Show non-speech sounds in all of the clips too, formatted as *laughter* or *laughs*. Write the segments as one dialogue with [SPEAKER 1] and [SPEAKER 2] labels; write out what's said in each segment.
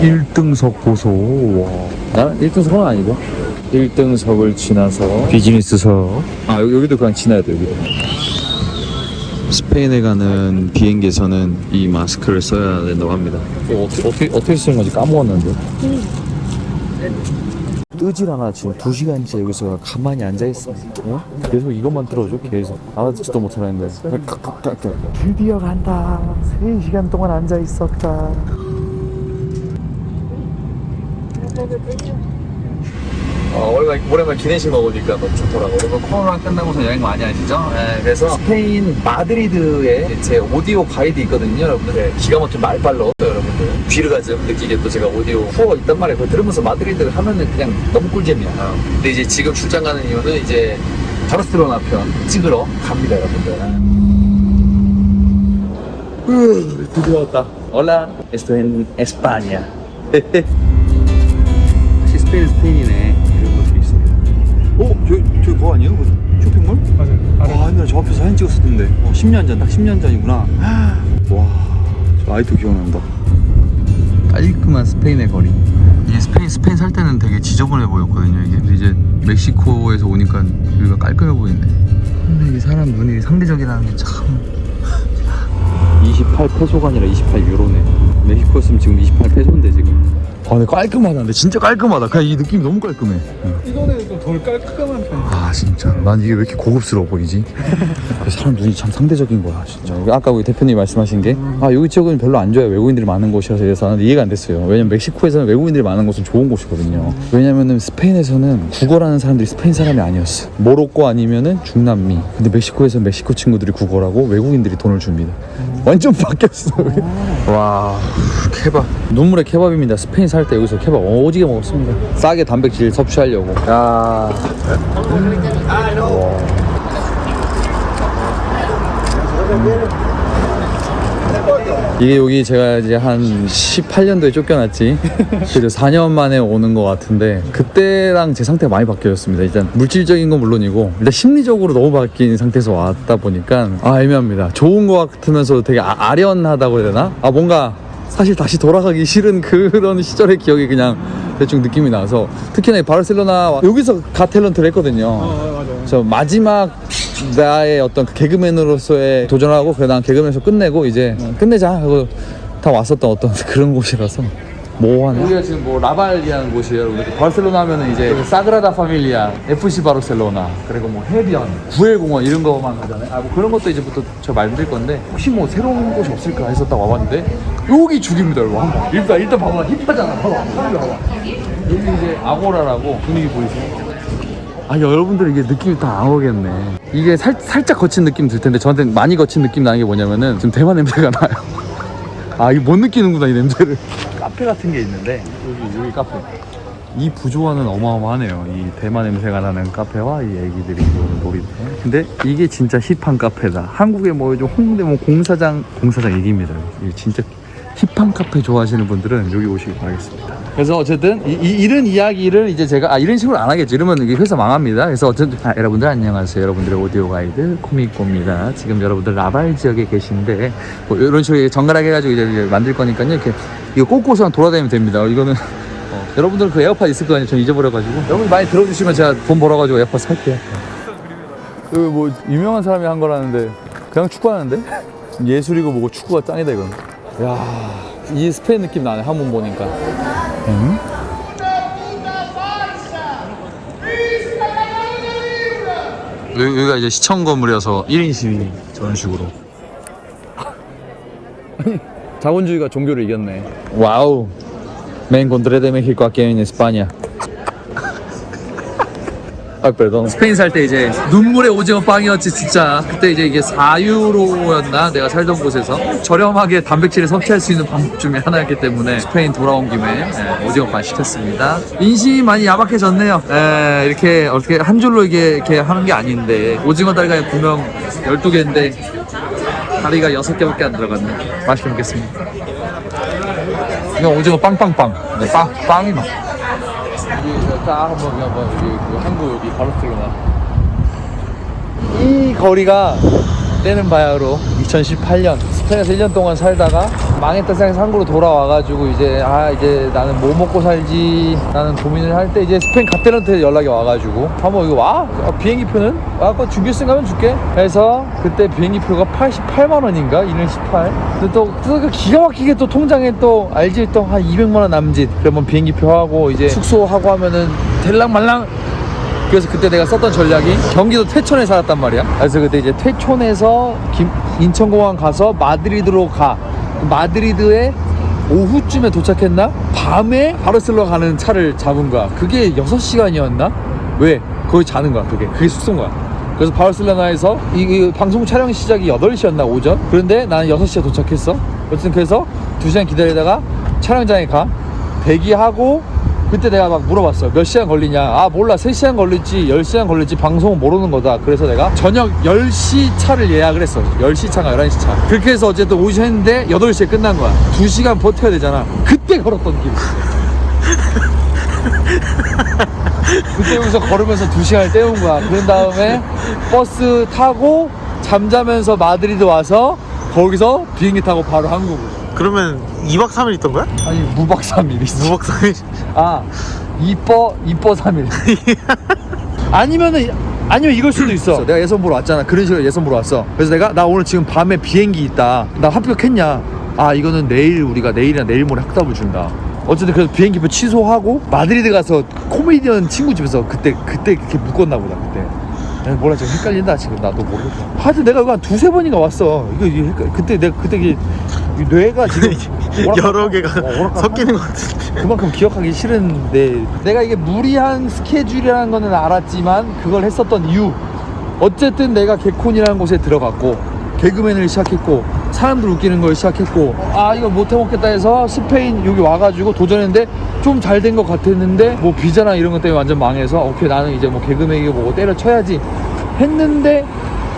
[SPEAKER 1] 1등석 보소 와. 나는 1등석은 아니고 1등석을 지나서 비즈니스석 아 여기, 여기 도 그냥 지나야 돼 여기도 스페인에 가는 비행기에서는 이 마스크를 써야 된다고 합니다. 어떻게, 어떻게, 어떻게 쓰는 건지 까먹었는데. 뜨질 않아. 지금 두 시간째 여기서 가만히 앉아 있어. 어? 계속 이것만 들어줘. 계속. 알아듣지도 못하는데. 드디어 간다. 3시간 동안 앉아 있었다. 어, 오랜만에, 오랜만에 기내식 먹으니까 너무 좋더라고. 여러분 코로나 끝나고서 여행 많이 하시죠? 네, 그래서 스페인 마드리드에 제 오디오 가이드 있거든요, 여러분들. 네, 기가 막힌 말빨로 여러분들 귀르가즘 느끼게 또 제가 오디오 투어 있단 말이에요. 그걸 들으면서 마드리드 하면은 그냥 너무 꿀잼이야. 근데 이제 지금 출장 가는 이유는 이제 바르셀로나 편 찍으러 갑니다, 여러분들. 후, 드디어 왔다. Hola, estoy en España. *laughs* 스페인 스페인이네. 이런 것들이 있습니다 어? 저기 그거 아니에요? 그 쇼핑몰?
[SPEAKER 2] 맞아요.
[SPEAKER 1] 아 옛날에 저 앞에 사진 찍었었는데. 어, 10년 전 딱 10년 전이구나. *gasps* 와 저 아이도 기억난다. 깔끔한 스페인의 거리. 이게 스페인 스페인 살 때는 되게 지저분해 보였거든요 이게. 근데 이제 멕시코에서 오니까 여기가 깔끔해 보이네. 근데 이 사람 눈이 상대적이라는 게 참. 28 페소가 *laughs* 아니라 28 유로네. 멕시코였으면 지금 28 페소인데 지금 아 근데 깔끔하다 근데 진짜 깔끔하다. 그냥 이 느낌이 너무 깔끔해.
[SPEAKER 2] 이거는 좀 덜 깔끔한 편.
[SPEAKER 1] 아 진짜. 난 이게 왜 이렇게 고급스러워 보이지? *laughs* 사람 눈이 참 상대적인 거야 진짜. 아까 우리 대표님 말씀하신 게 아 여기 지역은 별로 안 좋아요. 외국인들이 많은 곳이라서 그래서 나는 이해가 안 됐어요. 왜냐면 멕시코에서는 외국인들이 많은 곳은 좋은 곳이거든요. 왜냐면은 스페인에서는 국어라는 사람들이 스페인 사람이 아니었어. 모로코 아니면은 중남미. 근데 멕시코에서는 멕시코 친구들이 국어라고 외국인들이 돈을 줍니다. 완전 바뀌었어. *laughs* 와 케밥. 눈물의 케밥입니다. 스페인 살때 여기서 케밥 오지게 먹었습니다 싸게 단백질 섭취하려고 야 이게 여기 제가 이제 한 18년도에 쫓겨났지. 그래도 4년 만에 오는 것 같은데 그때랑 제 상태가 많이 바뀌었습니다. 일단 물질적인 건 물론이고 일단 심리적으로 너무 바뀐 상태에서 왔다 보니까 아 애매합니다. 좋은 것 같으면서 되게 아, 아련하다고 해야 되나? 아 뭔가 사실 다시 돌아가기 싫은 그런 *laughs* 시절의 기억이 그냥 대충 느낌이 나서 특히나 이 바르셀로나 여기서 가탤런트를 했거든요.
[SPEAKER 2] 어, 맞아요.
[SPEAKER 1] 저 마지막 나의 어떤 그 개그맨으로서의 도전하고 난 개그맨에서 끝내고 이제 끝내자 하고 다 왔었던 어떤 *laughs* 그런 곳이라서 뭐하네 우리가 지금 뭐 라발이라는 곳이에요. 여러분 바르셀로나 하면은 이제 사그라다 파밀리아 FC 바르셀로나 그리고 뭐 해변 구엘공원 이런 거만 가잖아요. 아 뭐 그런 것도 이제부터 저 말드릴 건데 혹시 뭐 새로운 곳이 없을까 해서 딱 와봤는데 여기 죽입니다 여러분. 한번. 일단 일단 봐봐. 힙하잖아. 봐봐. 여기 봐봐. 여기 이제 아고라라고 분위기 보이세요? 아 여러분들 이게 느낌이 다 안 오겠네. 이게 살, 살짝 거친 느낌 들 텐데 저한테 많이 거친 느낌 나는 게 뭐냐면은 지금 대만 냄새가 나요 아 이거 못 느끼는구나 이 냄새를. 카페 같은 게 있는데 여기 여기 카페. 이 부조화는 어마어마하네요. 이 대만 냄새가 나는 카페와 이 애기들이 노는 놀이터 근데 이게 진짜 힙한 카페다. 한국에 뭐 요즘 홍대 뭐 공사장 공사장 얘기입니다. 이게 진짜 힙한 카페 좋아하시는 분들은 여기 오시기 바라겠습니다. 그래서 어쨌든 이, 이, 이런 이야기를 이제 제가 아 이런 식으로 안 하겠죠. 이러면 이게 회사 망합니다. 그래서 어쨌든 아, 여러분들 안녕하세요. 여러분들의 오디오 가이드 코미코입니다. 지금 여러분들 라발 지역에 계신데 뭐 이런 식으로 정갈하게 해가지고 이제, 이제 만들 거니까요. 이렇게 이거 꽂고서 돌아다니면 됩니다. 이거는 *laughs* 어, 여러분들 그 에어팟 있을 거 아니에요. 전 잊어버려가지고 여러분 많이 들어주시면 제가 돈 벌어가지고 에어팟 살게요. 여기 뭐 유명한 사람이 한 거라는데 그냥 축구하는데 *laughs* 예술이고 뭐고 축구가 짱이다 이건. 야, 이 스페인 느낌 나네 한 번 보니까. 응? 여기, 여기 가 이제 시청 건물이어서 1인 시위 저런 식으로. *laughs* 자본주의가 종교를 이겼네. 와우. Me encontré de México aquí en España. 아, perdón. 스페인 살 때 이제 눈물의 오징어 빵이었지 진짜. 그때 이제 이게 4유로였나 내가 살던 곳에서 저렴하게 단백질을 섭취할 수 있는 방법 중에 하나였기 때문에 스페인 돌아온 김에 예, 오징어 빵 시켰습니다. 인심이 많이 야박해졌네요. 예, 이렇게 어떻게 한 줄로 이게 이렇게 하는 게 아닌데 오징어 다리가 분명 12개인데 다리가 6개밖에 안 들어갔네. 맛있게 먹겠습니다. 이거 오징어 빵빵빵. 네, 빵, 빵이 맛. 딱 한번 여기 한번 여기 그 한국 여기 바르셀로나. 이 거리가 때는 바야흐로 2018년 스페인에서 1년 동안 살다가 망했다 생각해서 한국으로 돌아와가지고 이제 아 이제 나는 뭐 먹고 살지? 나는 고민을 할 때 이제 스페인 가테란테 연락이 와가지고 한번 이거 와? 아, 비행기 표는? 아 그거 준비했으니까 하면 줄게. 해서 그때 비행기 표가 88만 원인가? 1년 18 근데 또, 또 기가 막히게 또 통장에 또 알지? 또 한 200만 원 남짓. 그러면 비행기 표 하고 이제 숙소하고 하면은 될랑 말랑 그래서 그때 내가 썼던 전략이 경기도 퇴촌에 살았단 말이야. 그래서 그때 이제 퇴촌에서 김- 인천공항 가서 마드리드로 가. 마드리드에 오후쯤에 도착했나? 밤에 바르셀로나 가는 차를 잡은 거야. 그게 6시간이었나? 왜? 거기 자는 거야, 그게. 그게 숙소인 거야. 그래서 바르셀로나에서 이, 이 방송 촬영 시작이 8시였나, 오전? 그런데 나는 6시에 도착했어. 어쨌든 그래서 2시간 기다리다가 촬영장에 가. 대기하고 그때 내가 막 물어봤어. 몇 시간 걸리냐? 아, 몰라. 3시간 걸릴지, 10시간 걸릴지 방송은 모르는 거다. 그래서 내가 저녁 10시 차를 예약을 했어. 10시 차가 11시 차. 그렇게 해서 어쨌든 오전 했는데 8시에 끝난 거야. 2시간 버텨야 되잖아. 그때 걸었던 길. *laughs* 그때 여기서 걸으면서 2시간을 때운 거야. 그런 다음에 버스 타고 잠자면서 마드리드 와서 거기서 비행기 타고 바로 한국으로.
[SPEAKER 3] 그러면 2박 3일 있던 거야?
[SPEAKER 1] 아니, 무박 3일 있어.
[SPEAKER 3] 무박 3일?
[SPEAKER 1] 아 이뻐 이뻐 3일. *laughs* 아니면은 아니면 이걸 수도 있어. 내가 예선 보러 왔잖아. 그런 식으로 예선 보러 왔어. 그래서 내가 나 오늘 지금 밤에 비행기 있다. 나 합격했냐? 아 이거는 내일 우리가 내일이나 내일 모레 학답을 준다. 어쨌든 그래서 비행기표 취소하고 마드리드 가서 코미디언 친구 집에서 그때 그때 그렇게 묶었나 보다 그때. 야, 몰라 지금 헷갈린다 지금 나도 모르겠다. 하여튼 내가 이거 한 두세 번인가 왔어. 이거, 이거 헷갈- 그때 내가 그때 이게 이 뇌가 지금 *laughs* 오락가락-
[SPEAKER 3] 여러 개가
[SPEAKER 1] 어, 오락가락
[SPEAKER 3] 섞이는 것 같은데.
[SPEAKER 1] 그만큼 기억하기 싫은데 내가 이게 무리한 스케줄이라는 거는 알았지만 그걸 했었던 이유. 어쨌든 내가 개콘이라는 곳에 들어갔고 개그맨을 시작했고 사람들 웃기는 걸 시작했고 아 이거 못 해먹겠다 해서 스페인 여기 와가지고 도전했는데 좀 잘 된 것 같았는데 뭐 비자나 이런 것 때문에 완전 망해서 오케이 나는 이제 뭐 개그맨이고 뭐고 때려쳐야지 했는데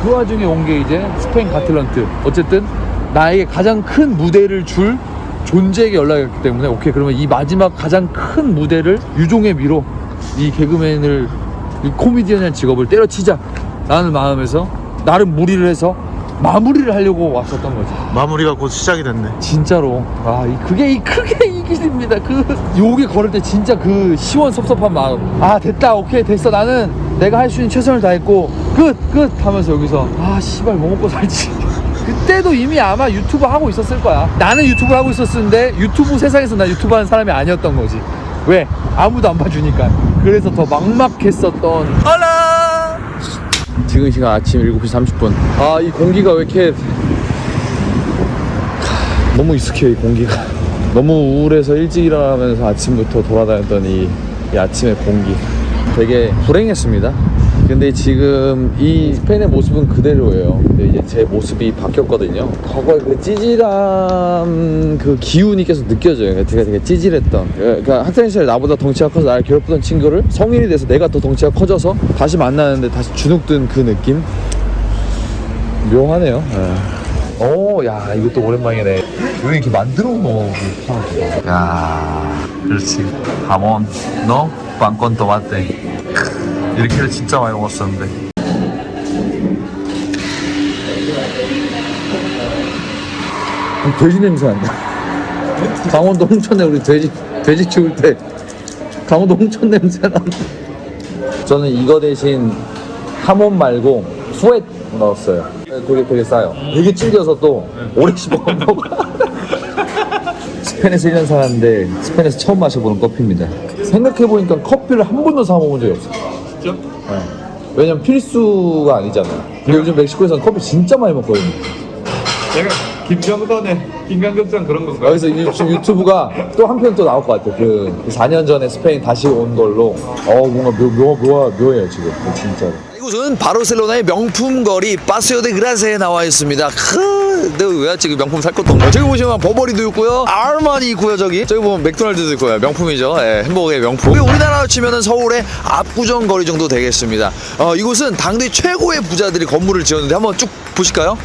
[SPEAKER 1] 그 와중에 온 게 이제 스페인 가틀런트. 어쨌든 나에게 가장 큰 무대를 줄 존재에게 연락이 왔기 때문에 오케이 그러면 이 마지막 가장 큰 무대를 유종의 미로 이 개그맨을 이 코미디언이라는 직업을 때려치자 라는 마음에서 나름 무리를 해서 마무리를 하려고 왔었던 거지.
[SPEAKER 3] 마무리가 곧 시작이 됐네.
[SPEAKER 1] 진짜로. 아 이- 그게 이 크게 이 길입니다. 그 여기 걸을 때 진짜 그 시원섭섭한 마음. 아 됐다. 오케이 됐어. 나는 내가 할 수 있는 최선을 다했고 끝 끝 하면서 여기서 아 씨발 뭐 먹고 살지 그때도 이미 아마 유튜브 하고 있었을 거야. 나는 유튜브 하고 있었는데 유튜브 세상에서 나 유튜브 하는 사람이 아니었던 거지. 왜? 아무도 안 봐주니까. 그래서 더 막막했었던 지금 시간 아침 7시 30분. 아 이 공기가 왜 이렇게 너무 익숙해요 이 공기가. 너무 우울해서 일찍 일어나면서 아침부터 돌아다녔던 이, 이 아침의 공기. 되게 불행했습니다 근데 지금 이 스페인의 모습은 그대로예요 근데 이제 제 모습이 바뀌었거든요 과거에 그 찌질함 그 기운이 계속 느껴져요 되게 되게 찌질했던 그러니까 학생 시절 나보다 덩치가 커서 나를 괴롭히던 친구를 성인이 돼서 내가 더 덩치가 커져서 다시 만나는데 다시 주눅든 그 느낌 묘하네요. 예. 오, 야, 이것도 오랜만이네. 왜 이렇게 만들어 놓어? 야, 그렇지. 가몬, 너? 빵건 토마테. 이렇게를 진짜 많이 먹었었는데. 돼지 냄새 난다. 강원도 홍천에 우리 돼지, 돼지 키울 때 강원도 홍천 냄새 난다. 저는 이거 대신 하몬 말고 후에 넣었어요. 되게 되게 싸요. 되게 질겨서 또 오래 씹어 먹어. *laughs* 스페인에서 1년 살았는데 스페인에서 처음 마셔보는 커피입니다. 생각해보니까 커피를 한 번도 사 먹은 적이 없어요.
[SPEAKER 2] 진짜?
[SPEAKER 1] 네. 왜냐면 필수가 아니잖아요. 근데 요즘 멕시코에서는 커피 진짜 많이 먹거든요.
[SPEAKER 2] 내가 김정선의 인간극장 그런 건가요?
[SPEAKER 1] 여기서 유, 지금 유튜브가 또 한편 또 나올 것 같아. 그 4년 전에 스페인 다시 온 걸로. 어 뭔가 묘, 묘, 묘, 묘해요 지금 진짜로. 이곳은 바르셀로나의 명품 거리 파세오 데 그라세에 나와 있습니다. 크, 내가 왜? 그 명품 살 것도 없네. 저기 보시면 버버리도 있고요, 아르마니 있고요, 저기. 저기 보면 맥도날드도 있고요. 명품이죠. 예, 햄버거의 명품. 우리나라로 치면은 서울의 압구정 거리 정도 되겠습니다. 어, 이곳은 당대 최고의 부자들이 건물을 지었는데 한번 쭉 보실까요?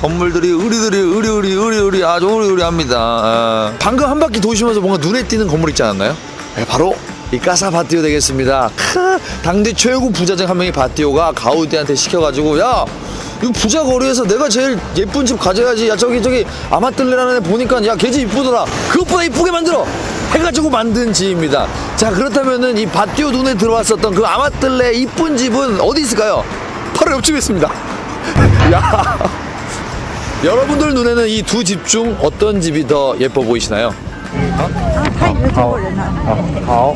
[SPEAKER 1] 건물들이 으리들이 으리으리 으리으리 아주 으리으리합니다. 아, 방금 한 바퀴 도시면서 뭔가 눈에 띄는 건물 있지 않았나요? 네, 바로 이 까사 바티오 되겠습니다. 크, 당대 최고 부자 중 한 명이 바티오가 가우디한테 시켜가지고 야. 이 부자 거리에서 내가 제일 예쁜 집 가져야지. 야 저기 저기 아마뜰레라는 애 보니까 야 걔 집 이쁘더라. 그것보다 이쁘게 만들어. 해가지고 만든 집입니다. 자 그렇다면은 이 바티오 눈에 들어왔었던 그 아마뜰레 이쁜 집은 어디 있을까요? 바로 옆집에 있습니다. *laughs* 야. 여러분들 눈에는 이 두 집 중 어떤 집이 더 예뻐 보이시나요?
[SPEAKER 4] 啊，他也是中国人呐、
[SPEAKER 2] 好，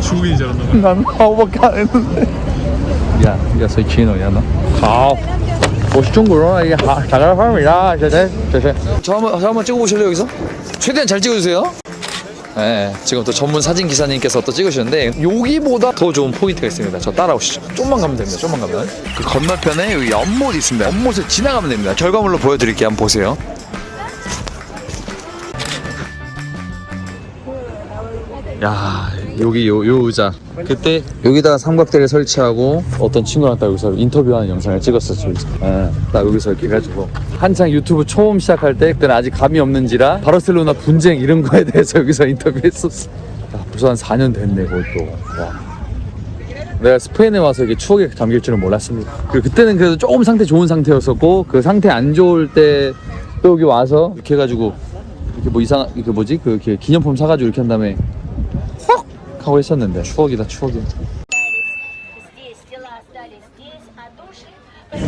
[SPEAKER 2] 중국인이 잘한다.
[SPEAKER 1] 나는 하오밖에 안 했는데. 야, 야, 소이 치노야 너.
[SPEAKER 2] 好，我是中国人，也好，大家好，呀，谢谢谢谢。
[SPEAKER 1] 저 한번 저 한번 찍어보실래요 여기서? 최대한 잘 찍어주세요. 네, 지금 또 전문 사진 기사님께서 또 찍으셨는데 여기보다 더 좋은 포인트가 있습니다. 저 따라오시죠. 좀만 가면 됩니다. 좀만 가면 그 건너편에 여기 연못이 있습니다. 연못을 지나가면 됩니다. 결과물로 보여드릴게요. 한번 보세요. 야 여기 요, 요 의자. 그때 여기다가 삼각대를 설치하고 어떤 친구랑 딱 여기서 인터뷰하는 영상을 찍었었죠 예, 딱 여기서 이렇게 해가지고. 한창 유튜브 처음 시작할 때 그때는 아직 감이 없는지라 바르셀로나 분쟁 이런 거에 대해서 *laughs* 여기서 인터뷰했었어. 야, 벌써 한 4년 됐네 그것도 와. 내가 스페인에 와서 이게 추억에 잠길 줄은 몰랐습니다. 그때는 그래도 조금 상태 좋은 상태였었고 그 상태 안 좋을 때 또 여기 와서 이렇게 해가지고 이렇게 뭐 이상 그 뭐지? 그 이렇게 기념품 사가지고 이렇게 한 다음에 생각하고 있었는데. 추억이다 추억이.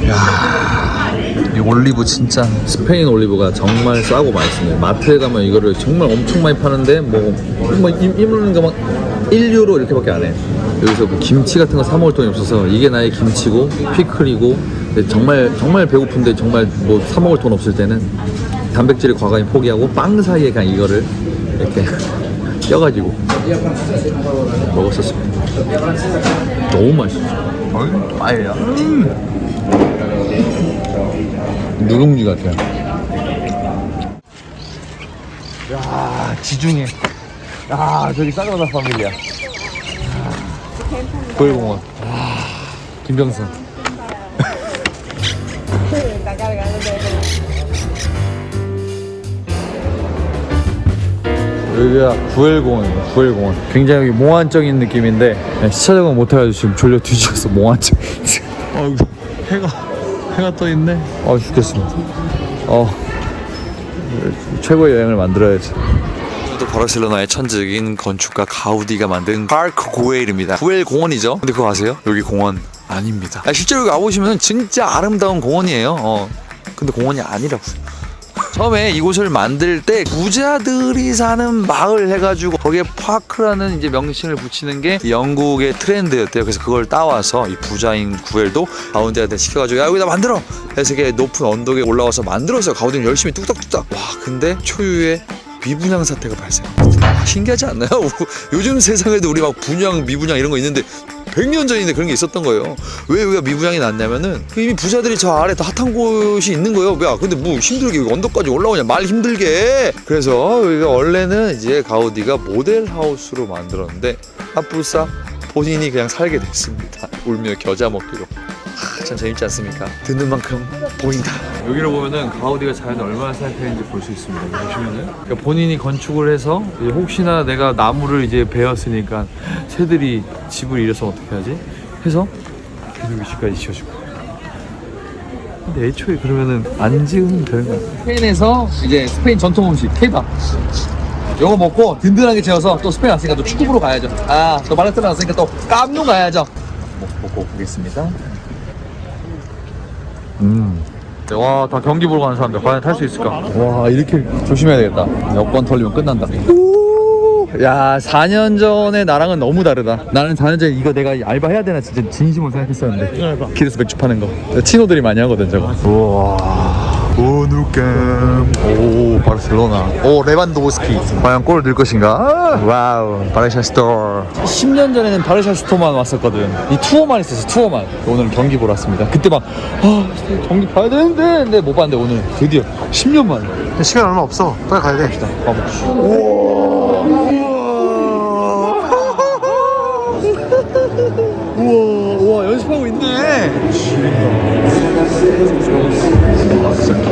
[SPEAKER 5] 이야
[SPEAKER 1] 이 올리브 진짜. 스페인 올리브가 정말 싸고 맛있네요 마트에 가면 이거를 정말 엄청 많이 파는데 뭐뭐 이물는 거막 1유로 이렇게밖에 안해. 여기서 뭐 김치 같은 거 사 먹을 돈이 없어서 이게 나의 김치고 피클이고 정말 정말 배고픈데 정말 뭐 사 먹을 돈 없을 때는 단백질의 과감히 포기하고 빵 사이에 그냥 이거를 이렇게 껴가지고 먹었었습니다 너무 맛있어 아예요 누룽지 같아요. 야, 지중해. 야, 저기 사그라다 파밀리아. 고일공원. 아, 김병선. 여기가 구엘공원입니다. 구엘공원. 굉장히 몽환적인 느낌인데 네, 시차적은 못해가지고 지금 졸려 뒤지겠어. 몽환적. 어, 해가 해가 떠 있네. 어 죽겠습니다. 어 최고의 여행을 만들어야지. 또 바르셀로나의 천적인 건축가 가우디가 만든 파크 구엘입니다. 구엘 공원이죠. 근데 그거 아세요? 여기 공원 아닙니다. 아, 실제로 여기 와보시면 진짜 아름다운 공원이에요. 어. 근데 공원이 아니라고요. 처음에 이곳을 만들 때 부자들이 사는 마을 해가지고 거기에 파크라는 이제 명칭을 붙이는 게 영국의 트렌드였대요. 그래서 그걸 따와서 이 부자인 구엘도 가운데한테 시켜가지고 야 여기다 만들어. 그래서 이게 높은 언덕에 올라와서 만들었어요. 가우디는 열심히 뚝딱뚝딱. 와 근데 초유의 미분양 사태가 발생합니다. 아, 신기하지 않나요? *laughs* 요즘 세상에도 우리 막 분양, 미분양 이런 거 있는데 100년 전인데 그런 게 있었던 거예요. 왜 여기가 미분양이 났냐면은 그 이미 부자들이 저 아래 다 핫한 곳이 있는 거예요. 야, 근데 뭐 힘들게 언덕까지 올라오냐? 말 힘들게. 그래서 여기가 원래는 이제 가우디가 모델 하우스로 만들었는데 아부사 본인이 그냥 살게 됐습니다. 울며 겨자 먹기로. 하, 참 재밌지 않습니까? 듣는 만큼 보인다. 여기를 보면은 가우디가 자연을 얼마나 생각했는지 볼 수 있습니다. 보시면은 그러니까 본인이 건축을 해서 이제 혹시나 내가 나무를 이제 베었으니까 새들이 집을 잃어서 어떻게 하지? 해서 계속 위치까지 지어주고. 근데 애초에 그러면은 안 지으면 되는 거야. 스페인에서 이제 스페인 전통 음식 케밥. 요거 먹고 든든하게 재워서 또 스페인 왔으니까 또 축구 보러 가야죠. 아, 또 바르셀로나 왔으니까 또 깜누 가야죠. 먹, 먹고 오겠습니다. 음. 와, 다 경기 보러 가는 사람들 과연 탈 수 있을까? 와, 이렇게 조심해야 되겠다. 여권 털리면 끝난다. 야, 4년 전에 나랑은 너무 다르다. 나는 4년 전에 이거 내가 알바 해야 되나 진짜 진심으로 생각했었는데. 길에서 맥주 파는 거. 친구들이 많이 하거든, 저거. 우와. 오누감 오 바르셀로나. 오 레반도우스키. 과연 골을 넣을 것인가? 와우. 바르샤 스토어. 10년 전에는 바르샤 스토어만 왔었거든. 이 투어만 있었어 투어만. 오늘 경기 보러 왔습니다. 그때 막 아, 경기 봐야 되는데 근데 못 봤는데 오늘 드디어 10년 만에
[SPEAKER 3] 시간 얼마 없어. 빨리 가야 돼.
[SPEAKER 1] 가봅시다. 우와 우와 연습하고 있네.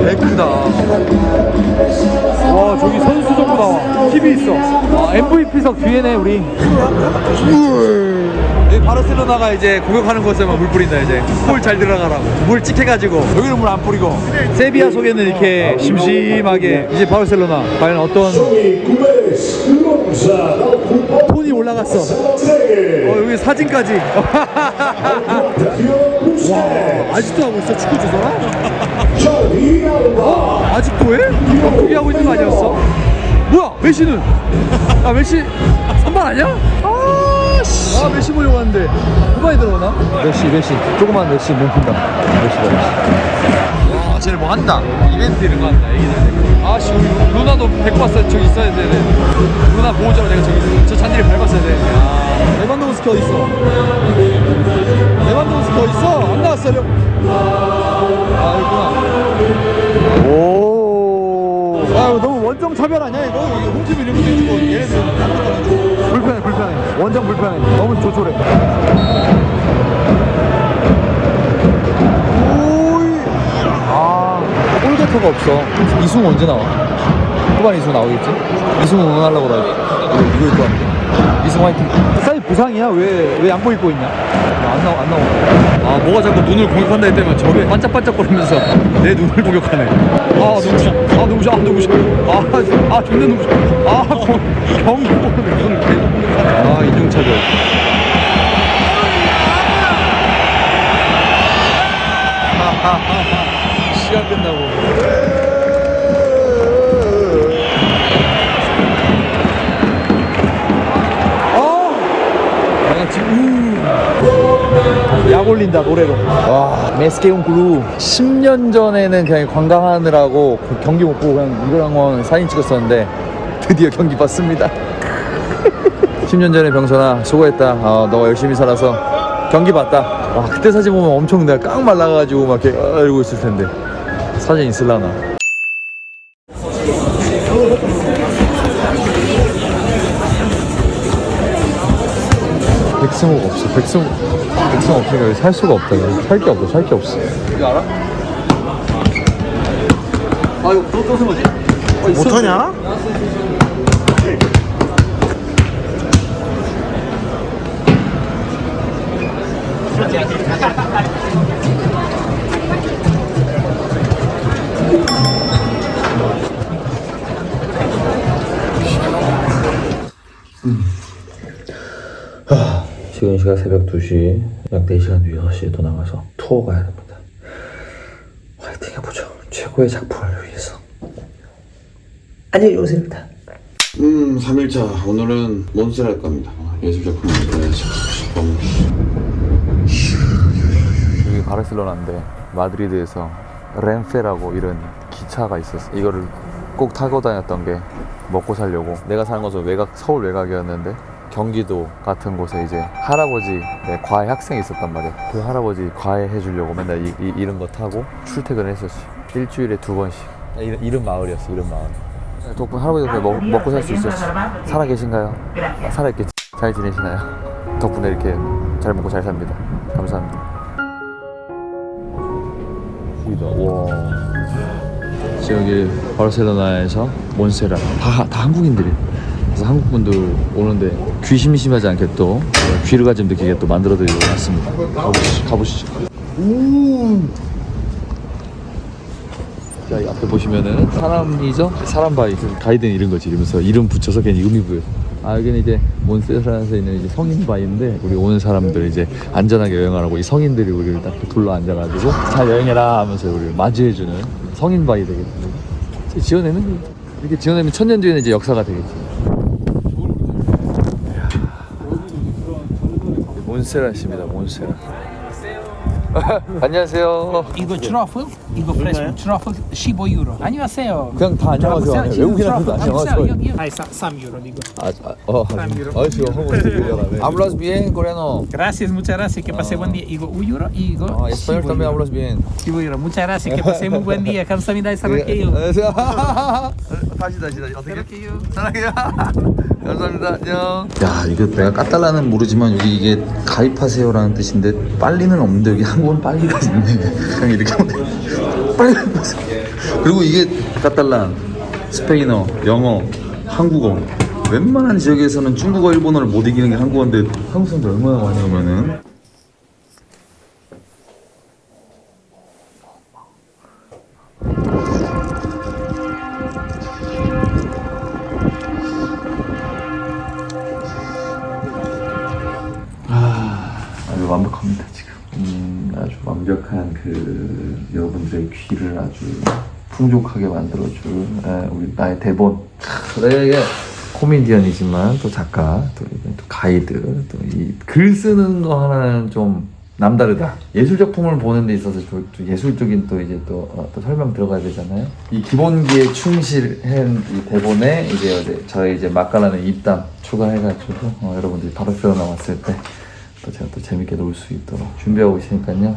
[SPEAKER 1] 개크다. 와 저기 선수 정보 나와. TV 있어. 아, MVP석 뒤에네 우리. 여기 바르셀로나가 이제 공격하는 곳에만 물 뿌린다 이제. 물잘 들어가라고. 물 찍혀가지고. 여기는 물 안 뿌리고. 세비야 속에는 이렇게 심심하게. 이제 바르셀로나. 과연 어떤 톤이 올라갔어 어 여기 사진까지 *laughs* 와 아직도 하고 있어 축구? 어? *laughs* 아직도 해? 바쁘게 하고 있는 거 아니었어? 뭐야 메시는? 아 메시 선발 아니야? 아, 씨. 아 메시 보려고 하는데 후반에 들어오나? 메시 메시 조그만 메시 몸 푼다 메시다 메시 와 쟤네 뭐 한다. 이벤트 이런 거 한다. 애기들 아씨 우리 누나도 데리고 왔어야 저기 있어야 돼. 누나 보호자로 내가 저기 있어. 저 잔디를 밟았어야 돼. 레반도우스키 어딨어? 레반도우스키 어딨어? 안 나왔어 려아 여기구나. 오. 아, 이거 너무 원정 차별 아니야 이거? 홈팀 이름 해주고 얘네들 아무것도 안 해주고. 불편해 불편해. 원정 불편해. 너무 조촐해 골게터가 없어. 이승우 언제 나와? 후반 이승우 나오겠지? 이승우 응원하려고 나 이거, 이거 입고 왔는데. 이승우 화이팅. 사이 부상이야? 왜, 왜 양복 입고 있냐? 안 나와 안 나와. 아 뭐가 자꾸 눈을 공격한다 했더니 저게 반짝반짝거리면서 내 눈을 공격하네. 아 눈부셔. 아 눈부셔. 아 눈부셔. 아아 존나 눈부셔. 아 경- 경기 보는데 눈을 계속 공격하네 아 인종차별. 시간 끝나고 우. 약 올린다 노래로. 와. 메스케온 그루 10년 전에는 그냥 관광하느라고 그 경기 못 보고 그냥 이거랑 사진 찍었었는데 드디어 경기 봤습니다. *laughs* 10년 전에 병선아 수고했다. 어, 너가 열심히 살아서 경기 봤다. 와 그때 사진 보면 엄청 내가 깡 말라가지고 막 이렇게 어, 이러고 있을 텐데. 사진 있을라나? 백승호가 없어 백승호 백승호 없으니까 여기 살 수가 없다 살 게 없어 살 게 없어 이거 알아? 아 이거 또 떠서 뭐지?
[SPEAKER 3] 못하냐?
[SPEAKER 1] 시각 새벽 2시 약 4시간 뒤 6시에 또 나가서 투어 가야 됩니다 화이팅 해보죠 최고의 작품을 위해서 안녕히 오세요입니다
[SPEAKER 6] 음, 3일차. 오늘은 몬스를 할 겁니다. 어, 예술작품 만들어야죠. 너무.
[SPEAKER 1] 여기 바르셀로나인데 마드리드에서 렌페라고 이런 기차가 있었어 이거를 꼭 타고 다녔던 게 먹고 살려고 내가 사는 곳은 외곽 서울 외곽이었는데 경기도 같은 곳에 이제 할아버지 네, 과외 학생이 있었단 말이야 그 할아버지 과외 해 주려고 맨날 이, 이, 이 런 거 타고 출퇴근을 했었지 일주일에 두 번씩. 이런, 이런 마을이었어 이런 마을. 덕분 할아버지 덕분에 먹, 먹고 살 수 있었지 살아 계신가요? 아, 살아 있겠지. 잘 지내시나요? 덕분에 이렇게 잘 먹고 잘 삽니다. 감사합니다. 여기다 와. 여기 바르셀로나에서 몬세라. 다, 다 한국인들이 그래서 한국 분들 오는데 귀 심심하지 않게 또 귀를 좀 느끼게 또 만들어 드리고 왔습니다 가보시죠 가보시죠 자, 이 앞에 보시면은 사람이죠? 사람바이. 가이드는 이런 거지. 이러면서 이름 붙여서 괜히 의미 부여. 아, 여기는 이제 몬세라에서 있는 이제 성인바이인데 우리 오는 사람들 이제 안전하게 여행하라고 이 성인들이 우리를 딱 둘러 앉아가지고 잘 여행해라 하면서 우리를 맞이해주는 성인바이 되겠습니다. 지어내는 거. 이렇게 지어내면 천년 뒤에는 이제 역사가 되겠지. 몬세라십니다, 몬세라. *laughs* 안녕하세요.
[SPEAKER 7] 이거 트러플? 이거 프레스 트러플 15유로. 안녕하세요.
[SPEAKER 1] 그냥 다 안녕하세요. 외국인한테도 안녕하세요.
[SPEAKER 7] 아이 3유로 이거.
[SPEAKER 1] 아, 아, 어, 아, 지금 한국 들려가네. Hablas bien coreano.
[SPEAKER 7] Gracias, muchas gracias. Que pase buen día. 이거 우유로 이거
[SPEAKER 1] 아, español también hablas bien.
[SPEAKER 7] 15유로. Muchas gracias. Que pase muy buen día. 감사합니다. 사랑해요.
[SPEAKER 1] 안녕하세요. *laughs* 다시 다시 다시 어떻게? 사랑해요. 감사합니다. 안녕. 야, 이거 내가 까달라는 모르지만 여기 이게 가입하세요라는 뜻인데 빨리는 없는데 여기 한국은 빨리가 있네. 그냥 이렇게 하면 돼. 빨리 가입하세요. 그리고 이게 까달란 스페인어, 영어, 한국어. 웬만한 지역에서는 중국어, 일본어를 못 이기는 게 한국어인데 한국 사람들 얼마나 많이 오면은 귀를 아주 풍족하게 만들어준 에, 우리 나의 대본. 그래 이게 코미디언이지만 또 작가, 또, 또 가이드, 또 이 글 쓰는 거 하나는 좀 남다르다. 예술 작품을 보는 데 있어서 또, 또 예술적인 또 이제 또, 어, 또 설명 들어가야 되잖아요. 이 기본기에 충실한 이 대본에 이제 어제 저희 이제 맛깔나는 입담 추가해가지고 어, 여러분들이 바로 들어 나왔을 때 또 제가 또 재밌게 놀 수 있도록 준비하고 있으니까요.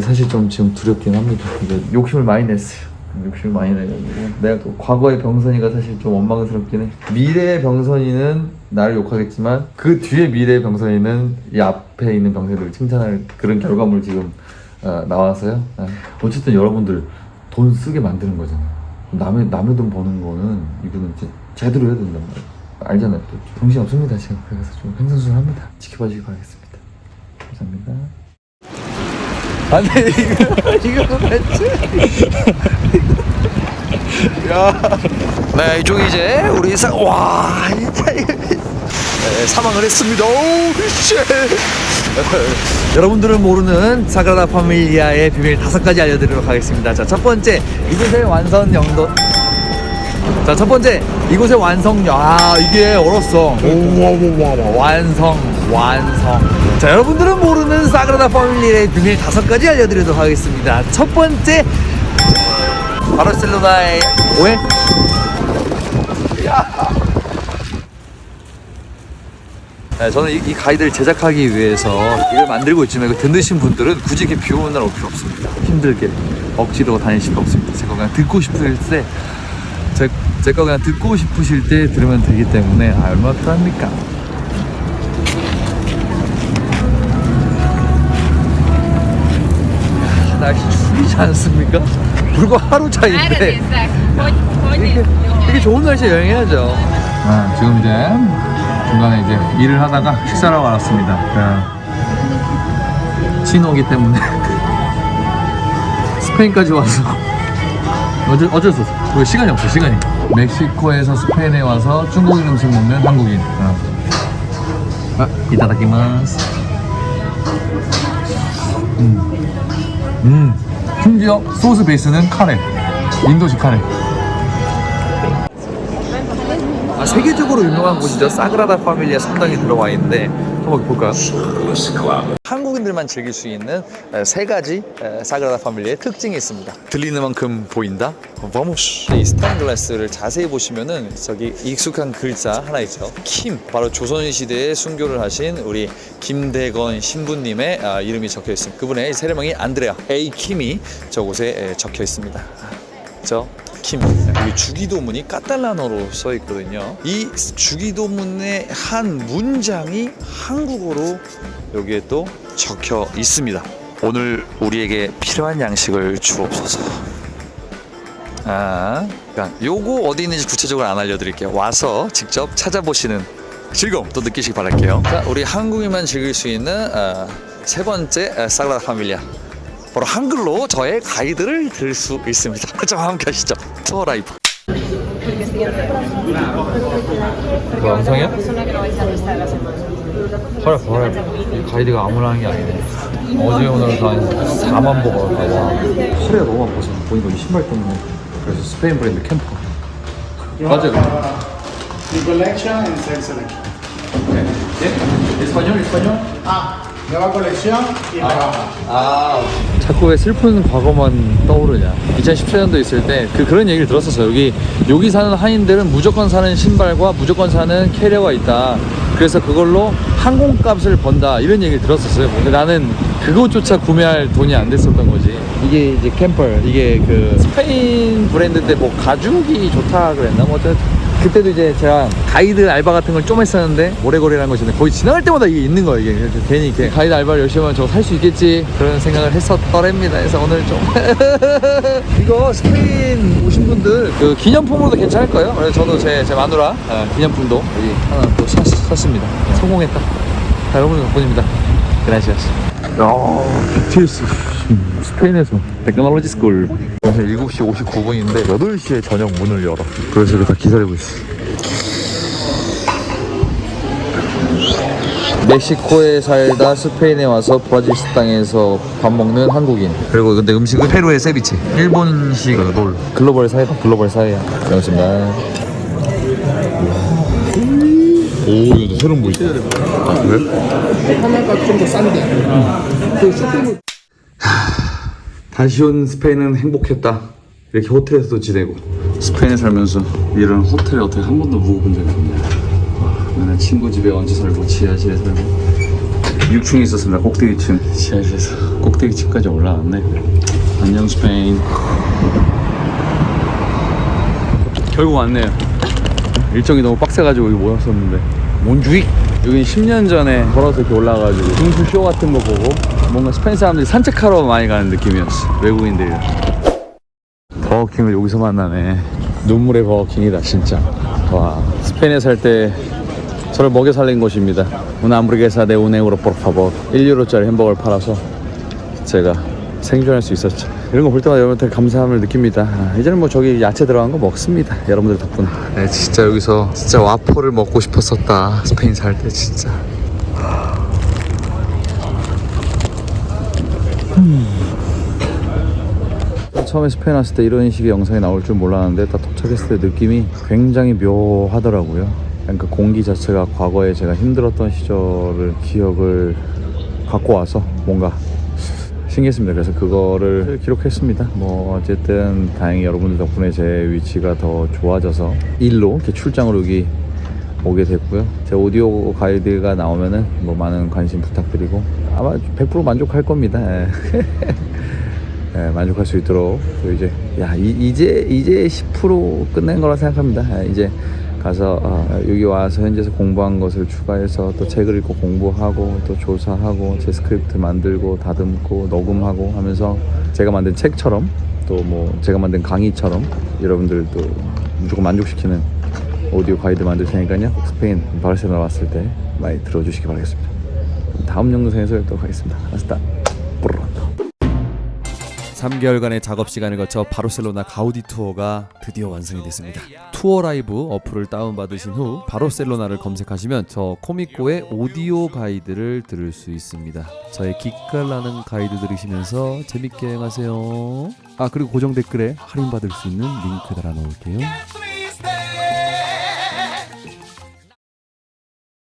[SPEAKER 1] 사실 좀 지금 두렵긴 합니다. 이게 욕심을 많이 냈어요. 욕심을 많이 내가지고 내가 또 과거의 병선이가 사실 좀 원망스럽긴 해. 미래의 병선이는 나를 욕하겠지만 그 뒤에 미래의 병선이는 이 앞에 있는 병선들을 칭찬할 그런 결과물 지금 어, 나와서요. 어. 어쨌든 여러분들 돈 쓰게 만드는 거잖아요. 남의 남의 돈 버는 거는 이거는 이제 제대로 해야 된단 말이에요. 알잖아요. 또 정신 없습니다 지금 그래서 좀 횡설수설합니다. 지켜봐 주시기 바라겠습니다. 감사합니다. 안돼 이거 이거 맞지? 야. 네 이쪽 이제 우리 사와 네, 사망을 했습니다. 오 쉣. 여러분들은 모르는 사그라다 파밀리아의 비밀 다섯 가지 알려드리도록 하겠습니다. 자 첫 번째 이곳의 완성 영도. 자, 첫 번째, 이곳의 완성력. 아, 이게 어렵어. 완성, 완성. 자, 여러분들은 모르는 사그라다 파밀리의 비밀 다섯 가지 알려드리도록 하겠습니다. 첫 번째, 바르셀로나의 오해? 네, 저는 이, 이 가이드를 제작하기 위해서 이걸 만들고 있지만 이거 듣으신 분들은 굳이 이렇게 비 오는 날 올 필요 없습니다. 힘들게 억지로 다니실 필요 없습니다. 제가 그냥 듣고 싶을 때 제, 제거 그냥 듣고 싶으실 때 들으면 되기 때문에 아, 얼마나 편합니까? 날씨 죽이지 않습니까? 불과 하루 차이인데 이렇게, 이렇게 좋은 날씨에 여행해야죠. 아, 지금 이제 중간에 이제 일을 하다가 식사를 하고 왔습니다. 그 신호기 때문에 *laughs* 스페인까지 와서 어쩔, 어쩔 수 없어. 왜 시간이 없어, 시간이. 멕시코에서 스페인에 와서 중국인 음식 먹는 한국인. 어. 아, 이따다키마스. 음. 음. 심지어 소스 베이스는 카레. 인도식 카레. 아, 세계적으로 유명한 곳이죠. 사그라다 파밀리아 성당이 들어와 있는데 한번 볼까요? 한국인들만 즐길 수 있는 에, 세 가지 에, 사그라다 파밀리아의 특징이 있습니다. 들리는 만큼 보인다. 바모스. 이 스테인글라스를 자세히 보시면은 저기 익숙한 글자 하나 있죠. 킴. 바로 조선 시대에 순교를 하신 우리 김대건 신부님의 아, 이름이 적혀 있습니다. 그분의 세례명이 안드레아 A 킴이 저곳에 에, 적혀 있습니다. 저 킴. 여기 주기도문이 까탈라노로 써 있거든요. 이 주기도문의 한 문장이 한국어로 여기에 또 적혀 있습니다. 오늘 우리에게 필요한 양식을 주옵소서. 아, 그러니까 요거 어디 있는지 구체적으로 안 알려드릴게요. 와서 직접 찾아보시는 즐거움 또 느끼시기 바랄게요. 자, 우리 한국인만 즐길 수 있는 아, 세 번째 아, 사그라다 파밀리아. 바로 한글로 저의 가이드를 들을 수 있습니다. 자, 함께 하시죠. 투어 라이브. 뭐 영상이야? 헐, 헐. 이 가이드가 아무나 하는 게 아니네. 어제 오늘 한 4만 보고 와. 허리가 너무 아파서 보니까 이 신발 때문에. 그래서 스페인 브랜드 캠퍼. 맞아요.
[SPEAKER 8] selection.
[SPEAKER 1] español, español.
[SPEAKER 8] Ah, nueva colección y rebaja.
[SPEAKER 1] 아 자꾸 왜 슬픈 과거만 떠오르냐. 2017년도 있을 때 그 그런 얘기를 들었었어 여기 여기 사는 한인들은 무조건 사는 신발과 무조건 사는 캐리어가 있다. 그래서 그걸로 항공값을 번다. 이런 얘기를 들었었어요. 근데 나는 그것조차 구매할 돈이 안 됐었던 거지. 이게 이제 캠퍼 이게 그 스페인 브랜드인데 뭐 가죽이 좋다 그랬나? 뭐 어쨌든 그때도 이제 제가 가이드 알바 같은 걸 좀 했었는데 오래거래라는 것이 거의 지나갈 때마다 이게 있는 거예요. 이게 괜히 이렇게 가이드 알바를 열심히 하면 저거 살 수 있겠지? 그런 생각을 했었더랍니다. 그래서 오늘 좀 *laughs* 이거 스페인 오신 분들 그 기념품으로도 괜찮을 거예요. 그래서 저도 제, 제 마누라 어, 기념품도 여기 하나 또 샀, 샀습니다. 성공했다. 자 여러분 덕분입니다. 그라시아스 야 BTS 스페인에서 테크놀로지 스쿨 7시 59분인데 8시에 저녁 문을 열어. 그래서 이렇게 다 기다리고 있어. 멕시코에 살다 스페인에 와서 브라질 식당에서 밥 먹는 한국인. 그리고 근데 음식은 페루의 세비체. 일본식 롤. 글로벌 사이다 글로벌 사이야. 반갑습니다. 오 이거 새로운 보이지 아, 그래?
[SPEAKER 8] 하나가 좀 더 싼데. 그 쇼핑몰
[SPEAKER 1] 다시 온 스페인은 행복했다. 이렇게 호텔에서도 지내고 스페인에 살면서 이런 호텔에 어떻게 한 번도 묵어본 적이 없네. 와, 맨날 친구 집에 얹혀 살고 지하실에 살고 6층에 있었습니다. 꼭대기층 지하실에서 꼭대기층까지 올라왔네. 안녕 스페인. 결국 왔네요. 일정이 너무 빡세가지고 여기 모였었는데 몬주익 여기 10년 전에 걸어서 이렇게 올라가가지고 중수 쇼 같은 거 보고 뭔가 스페인 사람들이 산책하러 많이 가는 느낌이었어 외국인들이 버거킹을 여기서 만나네 눈물의 버거킹이다 진짜 와 스페인에 살 때 저를 먹여 살린 곳입니다 una hamburguesa de un euro por favor 1유로짜리 햄버거를 팔아서 제가 생존할 수 있었죠. 이런 거 볼 때마다 여러분한테 감사함을 느낍니다. 아, 이제는 뭐 저기 야채 들어간 거 먹습니다. 여러분들 덕분에. 네, 진짜 여기서 진짜 와퍼를 먹고 싶었었다. 스페인 살 때 진짜. 처음에 스페인 왔을 때 이런 식의 영상이 나올 줄 몰랐는데 딱 도착했을 때 느낌이 굉장히 묘하더라고요. 그러니까 공기 자체가 과거에 제가 힘들었던 시절을 기억을 갖고 와서 뭔가 신기했습니다. 그래서 그거를 기록했습니다. 뭐 어쨌든 다행히 여러분들 덕분에 제 위치가 더 좋아져서 일로 이렇게 출장으로 여기 오게 됐고요. 제 오디오 가이드가 나오면은 뭐 많은 관심 부탁드리고 아마 100% 만족할 겁니다. 예. *laughs* 예, 만족할 수 있도록 또 이제 야 이, 제 이제 10% 끝낸 거라 생각합니다. 예, 이제 가서 아, 여기 와서 현지에서 공부한 것을 추가해서 또 책을 읽고 공부하고 또 조사하고 제 스크립트 만들고 다듬고 녹음하고 하면서 제가 만든 책처럼 또 뭐 제가 만든 강의처럼 여러분들도 무조건 만족시키는 오디오 가이드 만들 테니까요 스페인 바르셀로나 왔을 때 많이 들어주시기 바라겠습니다. 다음 영상에서 뵙도록 하겠습니다. 아스타 프론토 3개월간의 작업 시간을 거쳐 바르셀로나 가우디 투어가 드디어 완성이 됐습니다. 투어 라이브 어플을 다운받으신 후 바르셀로나를 검색하시면 저 코미코의 오디오 가이드를 들을 수 있습니다. 저의 기깔나는 가이드 들으시면서 재밌게 여행하세요. 아 그리고 고정 댓글에 할인받을 수 있는 링크 달아놓을게요.